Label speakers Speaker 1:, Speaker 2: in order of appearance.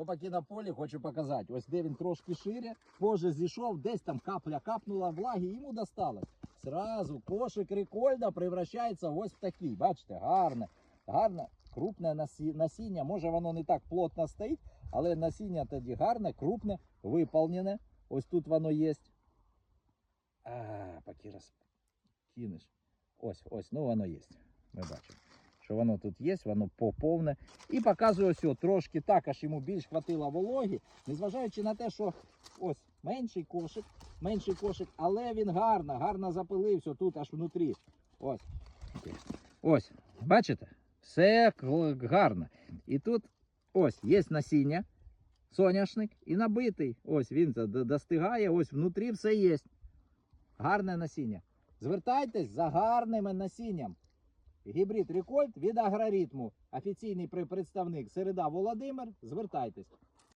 Speaker 1: То поки на полі хочу показати. Ось де він трошки шире, позже зійшов, десь там капля капнула влаги, йому досталось. Сразу кошик рекольда превращається ось в такий. Бачите, гарне, гарне, крупне насіння. Може воно не так плотно стоїть, але насіння тоді гарне, крупне, виповнене. Ось тут воно є. А, поки раз кинеш. Ось, ось, ну воно є. Ми бачимо, що воно тут є, воно поповне. І показую ось, трошки також йому більш хватило вологі, незважаючи на те, що ось менший кошик, менший кошик, але він гарно, гарно запилився тут аж внутрі. Ось. Ось, бачите? Все гарно. І тут ось є насіння, соняшник і набитий. Ось він достигає, ось внутрі все є. Гарне насіння. Звертайтесь за гарним насінням. Гібрид Рекольт від агроритму. Офіційний пре- представник Середа Володимир. Звертайтесь.